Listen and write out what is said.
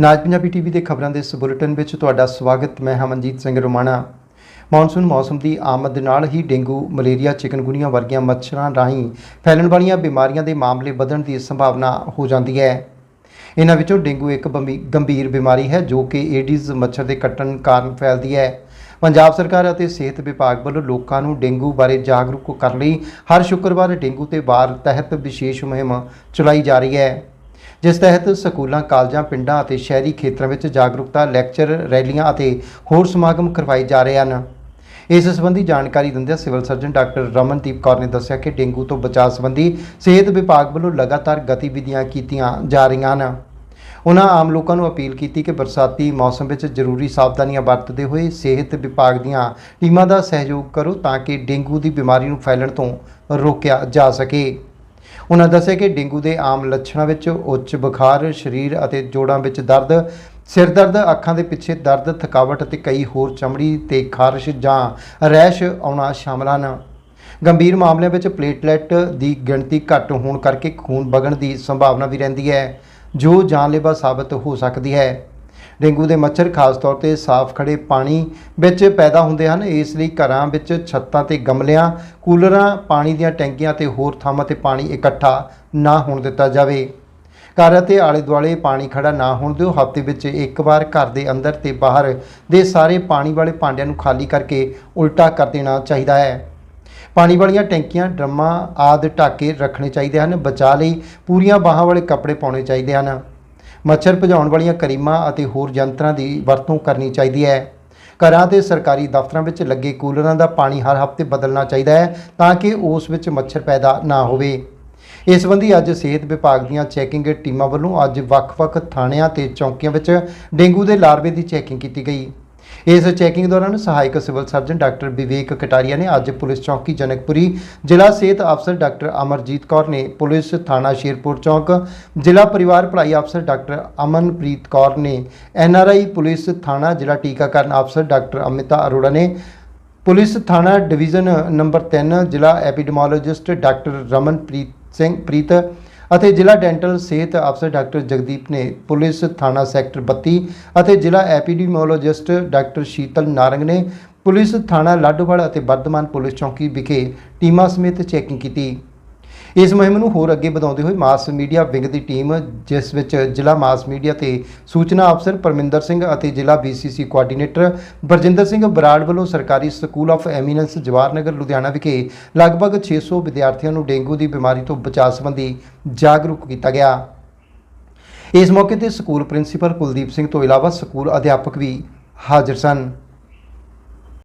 ਨਾਜ Punjabi TV ਦੇ ਖਬਰਾਂ ਦੇ ਇਸ ਬੁਲੇਟਿਨ ਵਿੱਚ ਤੁਹਾਡਾ ਸਵਾਗਤ। ਮੈਂ ਹਮਨਜੀਤ ਸਿੰਘ ਰੋਮਾਣਾ। ਮੌਨਸੂਨ ਮੌਸਮ ਦੀ ਆਮਦ ਨਾਲ ਹੀ ਡੇਂਗੂ, ਮਲੇਰੀਆ, ਚਿਕਨਗੁਨੀਆ ਵਰਗੀਆਂ ਮੱਛਰਾਂ ਰਾਹੀਂ ਫੈਲਣ ਵਾਲੀਆਂ ਬਿਮਾਰੀਆਂ ਦੇ ਮਾਮਲੇ ਵਧਣ ਦੀ ਸੰਭਾਵਨਾ ਹੋ ਜਾਂਦੀ ਹੈ। ਇਹਨਾਂ ਵਿੱਚੋਂ ਡੇਂਗੂ ਇੱਕ ਬੰਬੀ- ਗੰਭੀਰ ਬਿਮਾਰੀ ਹੈ ਜੋ ਕਿ ਏਡੀਜ਼ ਮੱਛਰ ਦੇ ਕੱਟਣ ਕਾਰਨ ਫੈਲਦੀ ਹੈ। ਪੰਜਾਬ ਸਰਕਾਰ ਅਤੇ ਸਿਹਤ ਵਿਭਾਗ ਵੱਲੋਂ ਲੋਕਾਂ ਨੂੰ ਡੇਂਗੂ ਬਾਰੇ ਜਾਗਰੂਕ ਕਰਨ ਲਈ ਹਰ ਸ਼ੁੱਕਰਵਾਰ ਡੇਂਗੂ ਤੇ ਵਾਰ ਤਹਿਤ ਵਿਸ਼ੇਸ਼ ਮੁਹਿੰਮ ਚਲਾਈ ਜਾ ਰਹੀ ਹੈ। ਜਿਸ ਤਹਿਤ ਸਕੂਲਾਂ, ਕਾਲਜਾਂ, ਪਿੰਡਾਂ ਅਤੇ ਸ਼ਹਿਰੀ ਖੇਤਰਾਂ ਵਿੱਚ ਜਾਗਰੂਕਤਾ ਲੈਕਚਰ, ਰੈਲੀਆਂ ਅਤੇ ਹੋਰ ਸਮਾਗਮ ਕਰਵਾਏ ਜਾ ਰਹੇ ਹਨ। ਇਸ ਸੰਬੰਧੀ ਜਾਣਕਾਰੀ ਦਿੰਦਿਆਂ civil surgeon doctor Ramandeep Kaur ਨੇ ਦੱਸਿਆ ਕਿ ਡੇਂਗੂ ਤੋਂ ਬਚਾਅ ਸੰਬੰਧੀ ਸਿਹਤ ਵਿਭਾਗ ਵੱਲੋਂ ਲਗਾਤਾਰ ਗਤੀਵਿਧੀਆਂ ਕੀਤੀਆਂ ਜਾ ਰਹੀਆਂ ਹਨ। ਉਹਨਾਂ ਆਮ ਲੋਕਾਂ ਨੂੰ ਅਪੀਲ ਕੀਤੀ ਕਿ ਬਰਸਾਤੀ ਮੌਸਮ ਵਿੱਚ ਜ਼ਰੂਰੀ ਸਾਵਧਾਨੀਆਂ ਵਰਤਦੇ ਹੋਏ ਸਿਹਤ ਵਿਭਾਗ ਦੀਆਂ ਟੀਮਾਂ ਦਾ ਸਹਿਯੋਗ ਕਰੋ ਤਾਂ ਕਿ ਡੇਂਗੂ ਦੀ ਬਿਮਾਰੀ ਨੂੰ ਫੈਲਣ ਤੋਂ ਰੋਕਿਆ ਜਾ ਸਕੇ। ਉਹਨਾਂ ਦੱਸਿਆ ਕਿ ਡੇਂਗੂ ਦੇ ਆਮ ਲੱਛਣਾਂ ਵਿੱਚ ਉੱਚ ਬੁਖਾਰ, ਸਰੀਰ ਅਤੇ ਜੋੜਾਂ ਵਿੱਚ ਦਰਦ, ਸਿਰ ਦਰਦ, ਅੱਖਾਂ ਦੇ ਪਿੱਛੇ ਦਰਦ, ਥਕਾਵਟ ਅਤੇ ਕਈ ਹੋਰ ਚਮੜੀ ਤੇ ਖਾਰਸ਼ ਜਾਂ ਰੈਸ਼ ਆਉਣਾ ਸ਼ਾਮਲ ਹਨ। ਗੰਭੀਰ ਮਾਮਲਿਆਂ ਵਿੱਚ ਪਲੇਟਲੈਟ ਦੀ ਗਿਣਤੀ ਘੱਟ ਹੋਣ ਕਰਕੇ ਖੂਨ ਵਗਣ ਦੀ ਸੰਭਾਵਨਾ ਵੀ ਰਹਿੰਦੀ ਹੈ, ਜੋ ਜਾਨਲੇਵਾ ਸਾਬਤ ਹੋ ਸਕਦੀ ਹੈ। ਡੇਂਗੂ ਦੇ ਮੱਛਰ ਖਾਸ ਤੌਰ ਤੇ ਸਾਫ਼ ਖੜੇ ਪਾਣੀ ਵਿੱਚ ਪੈਦਾ ਹੁੰਦੇ ਹਨ। ਇਸ ਲਈ ਘਰਾਂ ਵਿੱਚ ਛੱਤਾਂ ਤੇ ਗਮਲਿਆਂ, ਕੂਲਰਾਂ, ਪਾਣੀ ਦੀਆਂ ਟੈਂਕੀਆਂ ਤੇ ਹੋਰ ਥਾਵਾਂ ਤੇ ਪਾਣੀ ਇਕੱਠਾ ਨਾ ਹੋਣ ਦਿੱਤਾ ਜਾਵੇ। ਘਰ ਅਤੇ ਆਲੇ ਦੁਆਲੇ ਪਾਣੀ ਖੜਾ ਨਾ ਹੋਣ ਦਿਓ। ਹਫ਼ਤੇ ਵਿੱਚ ਇੱਕ ਵਾਰ ਘਰ ਦੇ ਅੰਦਰ ਤੇ ਬਾਹਰ ਦੇ ਸਾਰੇ ਪਾਣੀ ਵਾਲੇ ਭਾਂਡਿਆਂ ਨੂੰ ਖਾਲੀ ਕਰਕੇ ਉਲਟਾ ਕਰ ਦੇਣਾ ਚਾਹੀਦਾ ਹੈ। ਪਾਣੀ ਵਾਲੀਆਂ ਟੈਂਕੀਆਂ, ਡਰਮਾਂ ਆਦਿ ਢੱਕ ਕੇ ਰੱਖਣੇ ਚਾਹੀਦੇ ਹਨ। ਬਚਾਅ ਲਈ ਪੂਰੀਆਂ ਬਾਹਾਂ ਵਾਲੇ ਕੱਪੜੇ ਪਾਉਣੇ ਚਾਹੀਦੇ ਹਨ। ਮੱਛਰ ਭਜਾਉਣ ਵਾਲੀਆਂ ਕਰੀਮਾਂ ਅਤੇ ਹੋਰ ਯੰਤਰਾਂ ਦੀ ਵਰਤੋਂ ਕਰਨੀ ਚਾਹੀਦੀ ਹੈ। ਘਰਾਂ ਤੇ ਸਰਕਾਰੀ ਦਫ਼ਤਰਾਂ ਵਿੱਚ ਲੱਗੇ ਕੂਲਰਾਂ ਦਾ ਪਾਣੀ ਹਰ ਹਫ਼ਤੇ ਬਦਲਣਾ ਚਾਹੀਦਾ ਹੈ ਤਾਂ ਕਿ ਉਸ ਵਿੱਚ ਮੱਛਰ ਪੈਦਾ ਨਾ ਹੋਵੇ। ਇਸ ਸੰਬੰਧੀ ਅੱਜ ਸਿਹਤ ਵਿਭਾਗ ਦੀਆਂ ਚੈਕਿੰਗ ਟੀਮਾਂ ਵੱਲੋਂ ਅੱਜ ਵੱਖ-ਵੱਖ ਥਾਣਿਆਂ ਤੇ ਚੌਕੀਆਂ ਵਿੱਚ ਡੇਂਗੂ ਦੇ ਲਾਰਵੇ ਦੀ ਚੈਕਿੰਗ ਕੀਤੀ ਗਈ। ਇਸ ਚੈਕਿੰਗ ਦੌਰਾਨ ਸਹਾਇਕ civil surgeon doctor Vivek Kataria ਨੇ ਅੱਜ ਪੁਲਿਸ ਚੌਕੀ ਜਨਕਪੁਰੀ ਜ਼ਿਲ੍ਹਾ ਸਿਹਤ ਅਫਸਰ ਡਾਕਟਰ ਅਮਰਜੀਤ ਕੌਰ ਨੇ ਪੁਲਿਸ ਥਾਣਾ ਸ਼ੇਰਪੁਰ ਚੌਕ, ਜ਼ਿਲ੍ਹਾ ਪਰਿਵਾਰ ਭਲਾਈ ਅਫਸਰ ਡਾਕਟਰ ਅਮਨਪ੍ਰੀਤ ਕੌਰ ਨੇ ਐਨਆਰਆਈ ਪੁਲਿਸ ਥਾਣਾ ਜ਼ਿਲ੍ਹਾ ਟੀਕਾਕਰਨ ਅਫਸਰ ਡਾਕਟਰ ਅਮਿਤਾ ਅਰੋੜਾ ਨੇ ਪੁਲਿਸ ਥਾਣਾ ਡਿਵੀਜ਼ਨ ਨੰਬਰ 3 ਜ਼ਿਲ੍ਹਾ ਐਪੀਡੈਮੋਲੋਜਿਸਟ ਡਾਕਟਰ ਰਮਨਪ੍ਰੀਤ ਸਿੰਘ ਪ੍ਰੀਤ ਅਤੇ ਜ਼ਿਲ੍ਹਾ ਡੈਂਟਲ ਸਿਹਤ ਅਫਸਰ ਡਾਕਟਰ ਜਗਦੀਪ ਨੇ ਪੁਲਿਸ ਥਾਣਾ ਸੈਕਟਰ 32 ਅਤੇ ਜ਼ਿਲ੍ਹਾ ਐਪੀਡੈਮੋਲੋਜਿਸਟ ਡਾਕਟਰ ਸ਼ੀਤਲ ਨਾਰੰਗ ਨੇ ਪੁਲਿਸ ਥਾਣਾ ਲਾਡੋਵਾਲ ਅਤੇ ਵਰਧਮਾਨ ਪੁਲਿਸ ਚੌਕੀ ਵਿਖੇ ਟੀਮਾਂ ਸਮੇਤ ਚੈਕਿੰਗ ਕੀਤੀ। ਇਸ ਮੁਹਿੰਮ ਨੂੰ ਹੋਰ ਅੱਗੇ ਵਧਾਉਂਦੇ ਹੋਏ ਮਾਸ ਮੀਡੀਆ ਵਿੰਗ ਦੀ ਟੀਮ, ਜਿਸ ਵਿੱਚ ਜ਼ਿਲ੍ਹਾ ਮਾਸ ਮੀਡੀਆ ਤੇ ਸੂਚਨਾ ਅਫਸਰ ਪਰਮਿੰਦਰ ਸਿੰਘ ਅਤੇ ਜ਼ਿਲ੍ਹਾ BCC ਕੋਆਰਡੀਨੇਟਰ ਬਰਜਿੰਦਰ ਸਿੰਘ ਬਰਾੜ ਵੱਲੋਂ ਸਰਕਾਰੀ school of eminence Jawahar Nagar Ludhiana ਵਿਖੇ ਲਗਭਗ 600 ਵਿਦਿਆਰਥੀਆਂ ਨੂੰ ਡੇਂਗੂ ਦੀ ਬਿਮਾਰੀ ਤੋਂ ਬਚਾਅ ਸੰਬੰਧੀ ਜਾਗਰੂਕ ਕੀਤਾ ਗਿਆ। ਇਸ ਮੌਕੇ ਤੇ ਸਕੂਲ ਪ੍ਰਿੰਸੀਪਲ ਕੁਲਦੀਪ ਸਿੰਘ ਤੋਂ ਇਲਾਵਾ ਸਕੂਲ ਅਧਿਆਪਕ ਵੀ ਹਾਜ਼ਰ ਸਨ।